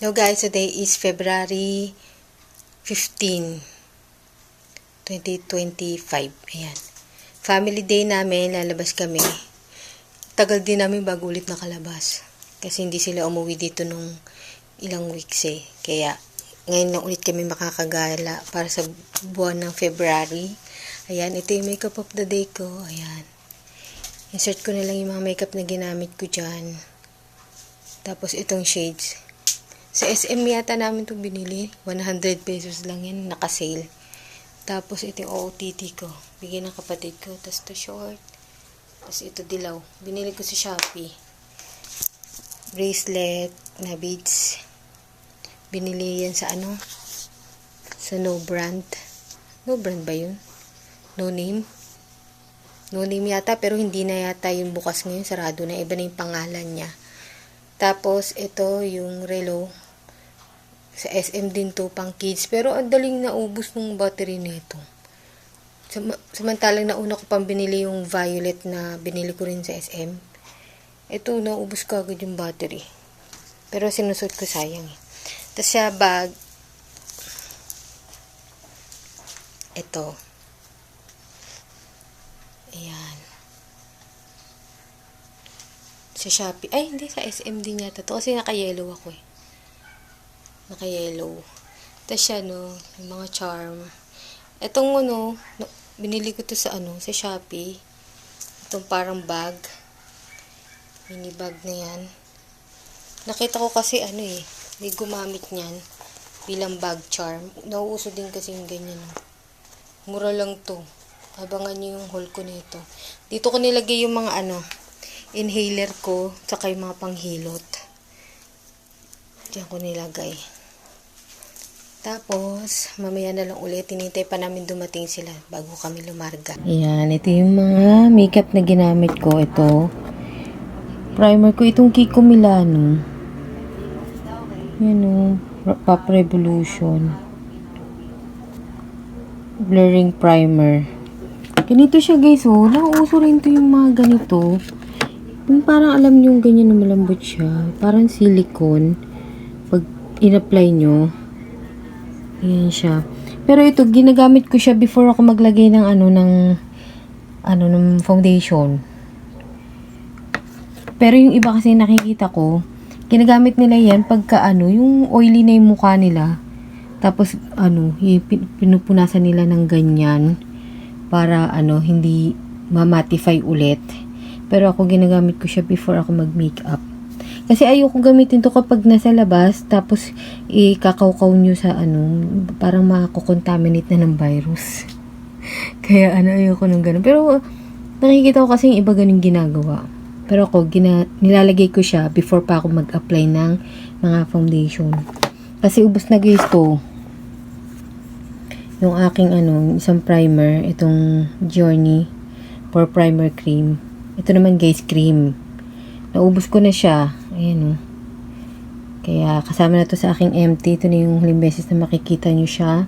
Hello guys, today is February 15, 2025. Ayan. Family day namin, lalabas kami. Tagal din namin bago ulit nakalabas. Kasi hindi sila umuwi dito nung ilang weeks eh. Kaya ngayon na ulit kami makakagala para sa buwan ng February. Ayan, ito yung makeup of the day ko. Ayan. Insert ko na lang yung mga makeup na ginamit ko dyan. Tapos itong shades. Sa SM yata namin ito binili. 100 pesos lang yan. Naka-sale. Tapos ito yung OOTD ko. Bigyan ng kapatid ko. Tapos ito short. Tapos ito dilaw. Binili ko sa Shopee. Bracelet na beads. Binili yan sa ano? Sa no brand. No brand ba yun? No name? No name yata pero hindi na yata yung bukas ngayon. Sarado na. Iba na yung pangalan niya. Tapos, ito yung relo. Sa SM din to, pang kids. Pero, ang daling naubos ng battery nito. Sam- Samantalang nauna ko pang binili yung violet na binili ko rin sa SM. Ito, naubos ko agad yung battery. Pero sinusot ko sayang eh. Tapos sa bag, ito. Ayan. Sa Shopee. Ay, hindi. Sa SM din yata to. Kasi naka-yellow ako eh. Naka-yellow. Tapos siya, no, yung mga charm. Etong ano, no- binili ko to sa ano, sa Shopee. Itong parang bag. Mini bag na yan. Nakita ko kasi ano eh, may gumamit niyan bilang bag charm. Nauuso din kasi yung ganyan. no. Mura lang to. Abangan niyo yung haul ko nito. Dito ko nilagay yung mga ano, inhaler ko, tsaka yung mga panghilot. Diyan ko nilagay. Tapos, mamaya na lang ulit, tinitay pa namin dumating sila bago kami lumarga. Ayan, ito yung mga makeup na ginamit ko. Ito, primer ko, itong Kiko Milano. Yan o, Pop Revolution. Blurring primer. Ganito siya guys, oh. Nauuso rin to yung mga ganito. Yung parang alam nyo yung ganyan na malambot siya. Parang silicone. Pag in-apply nyo. Ayan siya. Pero ito, ginagamit ko siya before ako maglagay ng ano, ng ano, ng foundation. Pero yung iba kasi nakikita ko, ginagamit nila yan pagka ano, yung oily na yung mukha nila. Tapos, ano, pinupunasan nila ng ganyan para ano, hindi mamatify ulit. Pero ako ginagamit ko siya before ako mag-makeup. Kasi ayoko gamitin to kapag nasa labas, tapos ikakawkaw nyo sa ano, parang makakontaminate na ng virus. Kaya ano, ayoko nung ganun. Pero nakikita ko kasi yung iba ganun ginagawa. Pero ako, gina, nilalagay ko siya before pa ako mag-apply ng mga foundation. Kasi ubos na guys to. Yung aking ano, isang primer, itong Journey for primer cream. Ito naman guys, cream. Naubos ko na siya. Ayan o. Kaya kasama na to sa aking empty. Ito na yung huling beses na makikita nyo siya.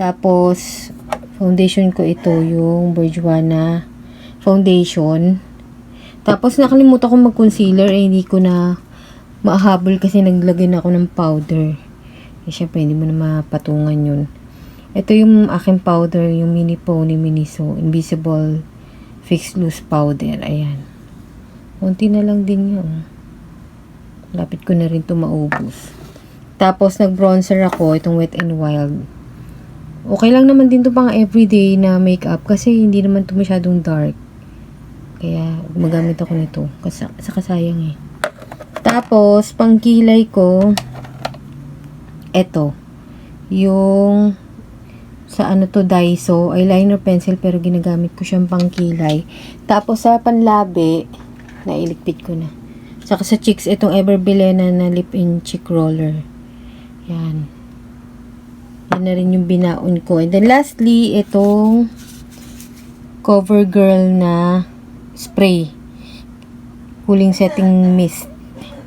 Tapos, foundation ko ito, yung Bourjuana foundation. Tapos, nakalimutan ko mag-concealer. Eh, hindi ko na maahabol kasi naglagay na ako ng powder. Eh, syempre, hindi mo na mapatungan yun. Ito yung aking powder, yung Mini Pony Miniso Invisible Fix Loose Powder. Ayan. Kunti na lang din yun. Lapit ko na rin to maubos. Tapos, nag-bronzer ako, itong Wet n Wild. Okay lang naman din to pang everyday na makeup kasi hindi naman to masyadong dark. Kaya, gumagamit ako nito. Kasi, sa kasayang eh. Tapos, pang kilay ko, eto. Yung, sa ano to, Daiso, eyeliner pencil, pero ginagamit ko siyang pang kilay. Tapos, sa panlabi, nailigpit ko na. Saka sa cheeks, itong Everbilena na lip in cheek roller. Yan. Yan na rin yung binaon ko. And then lastly, itong CoverGirl na spray. Huling setting mist.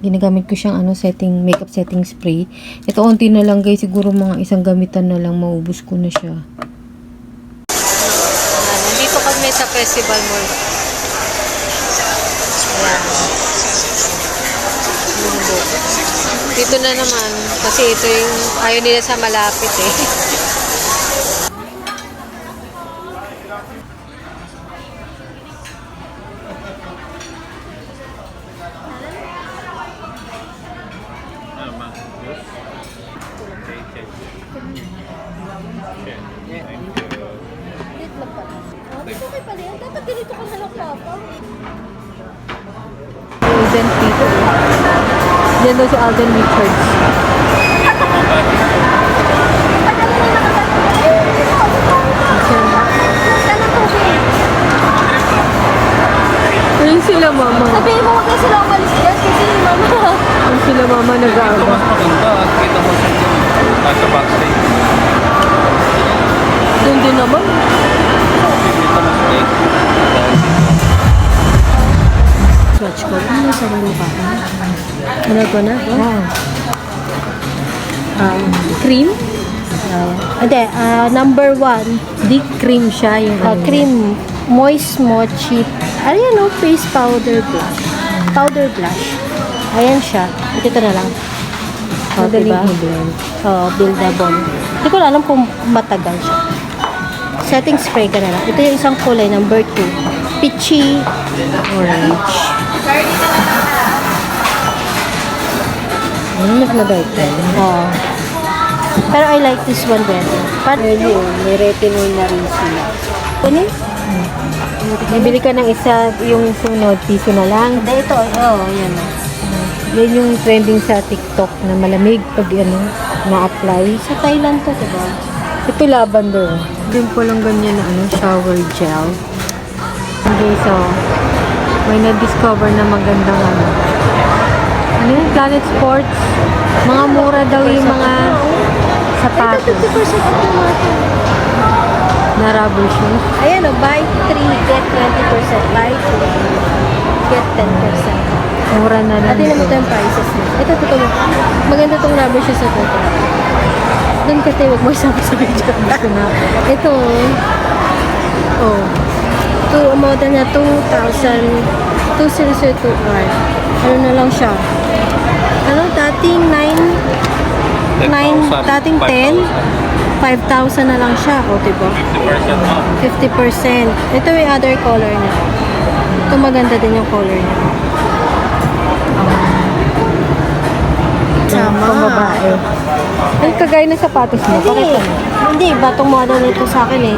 Ginagamit ko siyang ano, setting, makeup setting spray. Ito, onti na lang guys. Siguro mga isang gamitan na lang, maubos ko na siya. Nandito kami sa Festival Mall. Ayan. Lumbo. Dito na naman. Kasi ito yung ayaw nila sa malapit eh. Dapat ganito ka na lang, Papa. Alden Peter. Yan daw si Alden Richards. Ayun sila mama. Sabihin mo, huwag na sila umalis dyan kasi mama. Ayun sila mama Ito nag-aaga. mas maganda at kita mo sa nasa backstage. Doon din naman. Ko na? Wow. Um, cream? Hindi, ah, number one, Di cream siya yung ano. cream moist mochi. Ano yan, no? Face powder blush. Powder blush. Ayan siya. Dito na lang. Oh, Madaling diba? i-blend. Oh, buildable. Hindi ko na alam kung matagal siya. Setting spray ka na lang. Ito yung isang kulay, number two. Peachy Orange. Ano mas mabait yan? Oh. Pero I like this one better. But, Ayun, may retinol na rin sila. ano? Nabili ka ng isa, yung sunod, piso na lang. Hindi, ito. Oh, yan. Yan yung trending sa TikTok na malamig pag ano, na-apply. Sa Thailand to, diba? Ito lavender. Din po lang ganyan na ano, shower gel. Hindi so, may na-discover na magandang ano. Ano yung Planet Sports? Mga mura daw yung mga Ito, sapatos 50% off naman. na rubber shoes. Ayan o, buy 3, get 20%. Buy 2, get 10%. Mura na lang. Ate naman ito yung prices niya. Ito, ito, ito. Maganda itong rubber shoes na ito. Doon kasi huwag mo isama sa video. Ito, oh, to model na 2,000, 2002R. Ano na lang siya? Ano, dating 9, 9, dating 10, 5,000 na lang siya. O, diba? 50% off. 50%. Ito yung other color niya. Ito maganda din yung color niya. Sama. Pang babae. Ay, kagaya ng sapatos mo. Hindi. Pakita mo. Hindi, batong model nito sa akin eh.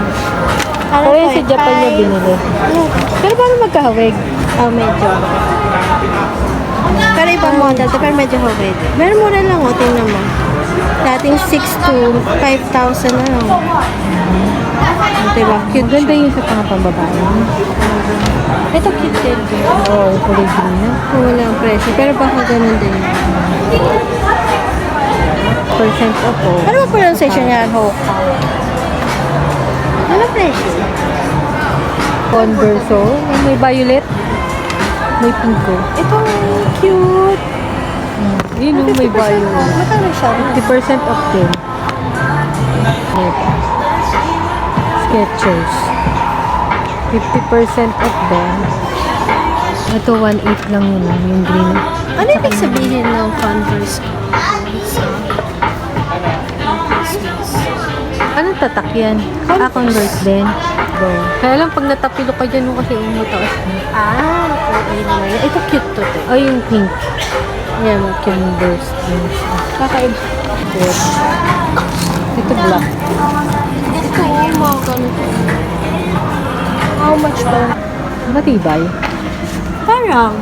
Ano Pero yung sa Japan niya binili. Ano? Pero paano magkahawig? Oh, medyo. Pero ibang model to, pero medyo hawid. Pero mura lang oh, tingnan mo. Dating 6 to 5,000 na lang. Diba? Cute Ganda yung sa pang pambabae. Ito cute din. Oo, oh, kulay green na. Kung wala ang presyo. Pero baka ganun din. Percent off oh. Ano ba pronunciation niya? Hoka. Ano presyo? Converse oh. May violet. May pink oh. Ito, cute. Yun yung may violet. Magkano siya? 50% off din. Skechers. 50% off din. Ito, 1.8 lang yun. ah, Yung green. Ano ibig sabihin ng Converse? Anong tatak yan? Ah, Converse din. Go. Kaya lang, pag natapilo ka dyan, mo kasi umutaas mo. Ah, okay naman. Ito cute to. te. Ay, yung pink. Yan, cute. Converse din siya. Kakaiba. Good. Ito black. Ito, yung mga ganito. How much ba? Matibay. Parang.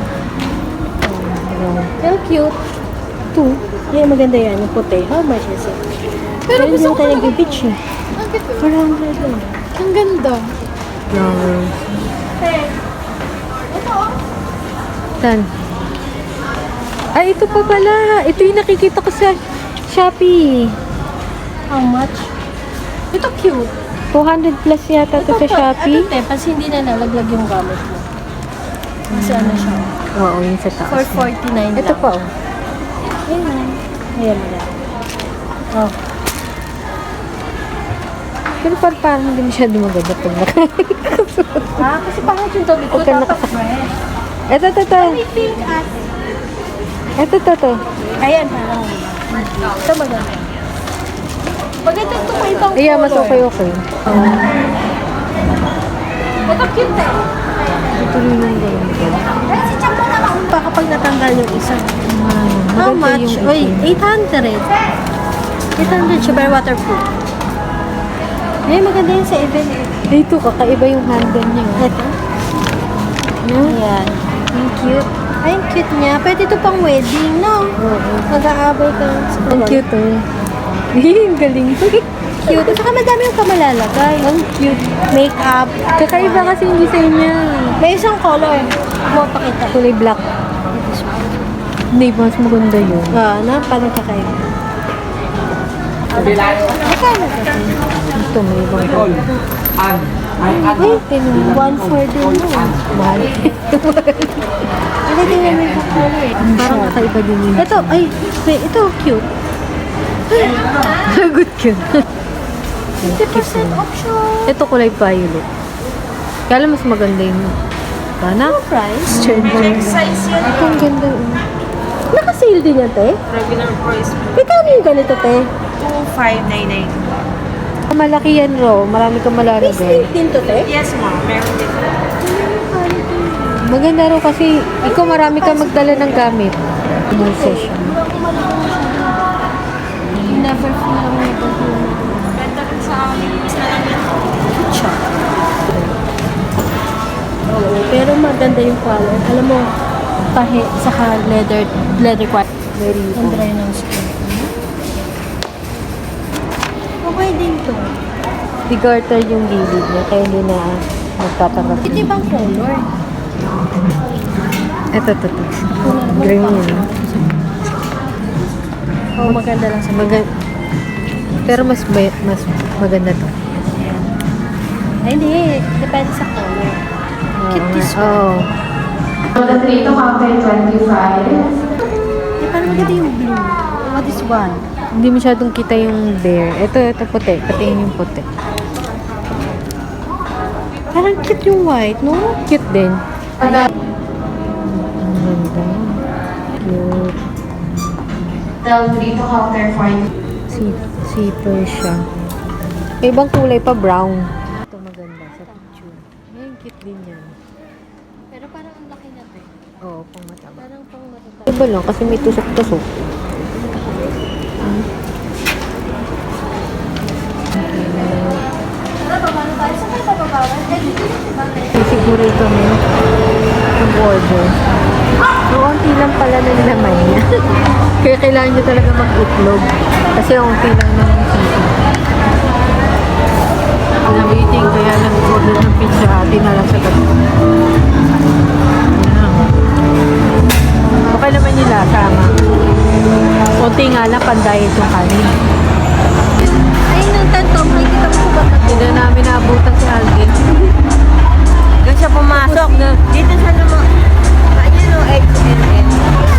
Wow. Pero cute. Two. Yan, maganda yan. Yung puti. How much is it? Pero gusto ko tayo nag-beach eh. 400 lang. Ang ganda. Flowers. Saan? Ay, ito pa pala. Ito yung nakikita ko sa Shopee. How much? Ito cute. 200 plus yata ito sa pa- Shopee. Ano te, kasi hindi na nalaglag yung gamit mo. Kasi ano siya? Oo, yung sa taas. 449 Ito lang. pa oh. Ayan. Ayan na. oh. Pero parang, parang hindi masyado maganda pag naka... Ah, kasi pangit yung tabi ko. Ka Dapat fresh. Ito, ito, ito. Pink at Ito, ito, ito. Ayan, parang. Ito maganda. Maganda ito pa ibang Yeah, mas color. okay, okay. Ito cute eh. Ito rin yung ganda. Ay, si Champo naman. Pa kapag natanggal yung isa. How Maganda much? yung Uy, itim. 800. 800 siya, pero waterproof. Ay, maganda yun sa event. Eh, Ito, kakaiba yung handle niya. Ito. Ayan. Ang cute. Ay, ang cute niya. Pwede ito pang wedding, no? Oo. Mag-aabay ka Ang cute, oh. Ang galing. Cute. At saka madami yung kamalalagay. Ang cute. Makeup. Kakaiba kasi yung design niya. May isang color. Mo pakita. Kulay black. Hindi, mas maganda yun. Ah, na, parang kakaiba. Magkano ba ito? May ibang color. Ay, tinuha. One for din mo. Mahal. Tingnan mo yung color. Parang kakaiba din yun. Ito, ay, ito, cute. Good cute. 50% option. Ito kulay violet. Kaya mas maganda yun. Sana? Ano price? size yan. Ito ang ganda. oh. Naka-sale din yan, te? Regular price Magkano yung ganito, te? 2599. Malaki yan, Ro. Marami kang malalagay. Pink din to, te? Yes, ma'am. Meron din. Maganda ro kasi ikaw marami kang magdala ng gamit. Small session. Never feel lang may Benta rin sa amin. Is na lang yan. Oo, pero maganda yung color. Alam mo, tahi, saka leather, leather quality. Very Ang dry ng skin. Okay din to. Di-garter yung gilid niya kaya hindi na magtatanggap. Ito ibang color. Ito, ito, ito. Green yun. Oo, maganda lang sa Maga- pero mas may- mas maganda to. Ay, hindi. Depende sa color. Cute this one. Oo. The three to counter 25. Eh, parang maganda yung blue. What is one? Hindi masyadong kita yung bear. Ito, ito puti. Patingin yung puti. Parang cute yung white, no? Cute din. Ang ganda. Cute. The three to counter 40. Si zipper siya. May ibang kulay pa, brown. Ito maganda sa picture. Ay, cute din yan. Pero parang ang laki na to. Oo, pang mataba. Parang pang matatapos. Iba lang kasi may tusok-tusok. Siguro ito mo yung order. So, konti lang pala na naman niya. Kaya kailangan nyo talaga mag-itlog. Kasi konti lang naman sisi. Pinabiting, kaya nag-order ng pizza ate na lang sa gabi. Okay naman yung lasa, ma. Konti nga lang panday itong kanin. Ayun yung tanto, may kita mo ba? Hindi na namin naabutan si Alvin. Doon siya pumasok. Dito sa naman. Ayun yung 8